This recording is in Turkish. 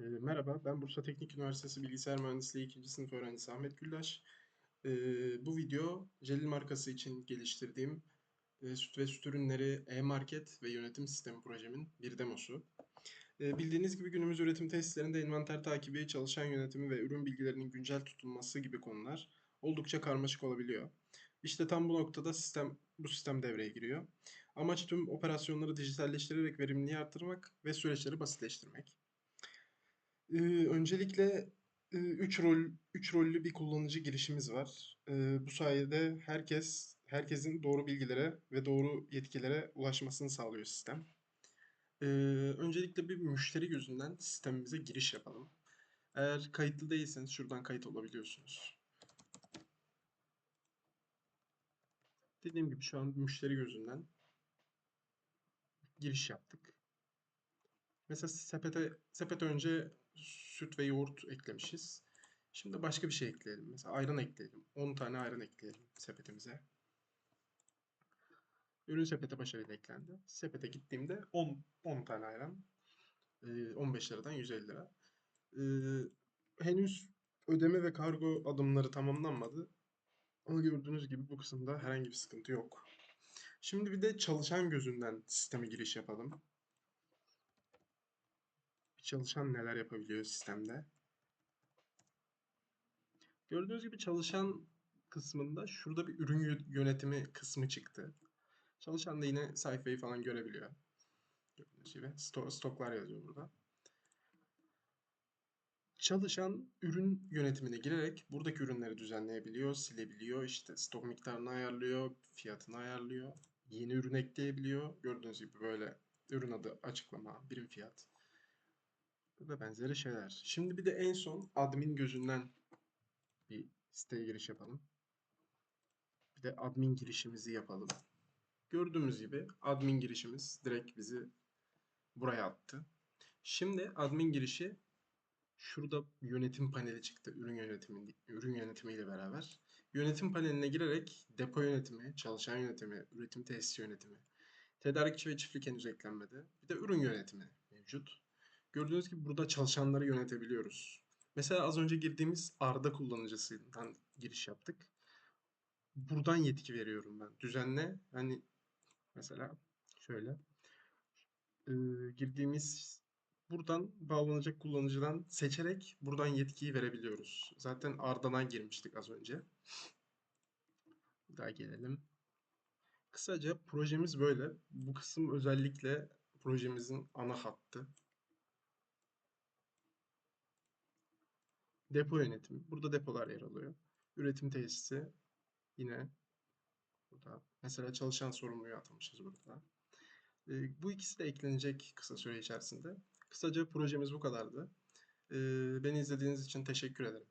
Eee, merhaba, ben Bursa Teknik Üniversitesi Bilgisayar Mühendisliği 2. sınıf öğrencisi Ahmet Güllaş. Eee, bu video Celil markası için geliştirdiğim e, süt ve süt ürünleri e-market ve yönetim sistemi projemin bir demosu. Eee, bildiğiniz gibi günümüz üretim tesislerinde envanter takibi, çalışan yönetimi ve ürün bilgilerinin güncel tutulması gibi konular oldukça karmaşık olabiliyor. İşte tam bu noktada sistem bu sistem devreye giriyor. Amaç tüm operasyonları dijitalleştirerek verimliliği artırmak ve süreçleri basitleştirmek. Ee, öncelikle 3 rol 3 rollü bir kullanıcı girişimiz var. Ee, bu sayede herkes herkesin doğru bilgilere ve doğru yetkilere ulaşmasını sağlıyor sistem. Ee, öncelikle bir müşteri gözünden sistemimize giriş yapalım. Eğer kayıtlı değilseniz şuradan kayıt olabiliyorsunuz. Dediğim gibi şu an müşteri gözünden giriş yaptık. Mesela sepete sepete önce süt ve yoğurt eklemişiz. Şimdi başka bir şey ekleyelim. Mesela ayran ekleyelim. 10 tane ayran ekleyelim sepetimize. Ürün sepete başarıyla eklendi. Sepete gittiğimde 10 10 tane ayran. Ee, 15 liradan 150 lira. Henüz ödeme ve kargo adımları tamamlanmadı. Ama gördüğünüz gibi bu kısımda herhangi bir sıkıntı yok. Şimdi bir de çalışan gözünden sisteme giriş yapalım. Çalışan neler yapabiliyor sistemde? Gördüğünüz gibi çalışan kısmında şurada bir ürün yö- yönetimi kısmı çıktı. Çalışan da yine sayfayı falan görebiliyor. Gördüğünüz gibi sto- stoklar yazıyor burada. Çalışan ürün yönetimine girerek buradaki ürünleri düzenleyebiliyor, silebiliyor, işte stok miktarını ayarlıyor, fiyatını ayarlıyor, yeni ürün ekleyebiliyor. Gördüğünüz gibi böyle ürün adı, açıklama, birim fiyat ve benzeri şeyler. Şimdi bir de en son admin gözünden bir siteye giriş yapalım. Bir de admin girişimizi yapalım. Gördüğümüz gibi admin girişimiz direkt bizi buraya attı. Şimdi admin girişi şurada yönetim paneli çıktı. Ürün yönetimi ürün yönetimiyle beraber. Yönetim paneline girerek depo yönetimi, çalışan yönetimi, üretim tesisi yönetimi, tedarikçi ve çiftlik henüz eklenmedi. Bir de ürün yönetimi mevcut. Gördüğünüz gibi burada çalışanları yönetebiliyoruz. Mesela az önce girdiğimiz Arda kullanıcısından giriş yaptık. Buradan yetki veriyorum ben. Düzenle hani mesela şöyle e, girdiğimiz buradan bağlanacak kullanıcıdan seçerek buradan yetkiyi verebiliyoruz. Zaten Arda'dan girmiştik az önce. Daha gelelim. Kısaca projemiz böyle. Bu kısım özellikle projemizin ana hattı. Depo yönetimi. Burada depolar yer alıyor. Üretim tesisi yine burada. Mesela çalışan sorumluyu atmışız burada. Ee, bu ikisi de eklenecek kısa süre içerisinde. Kısaca projemiz bu kadardı. Ee, beni izlediğiniz için teşekkür ederim.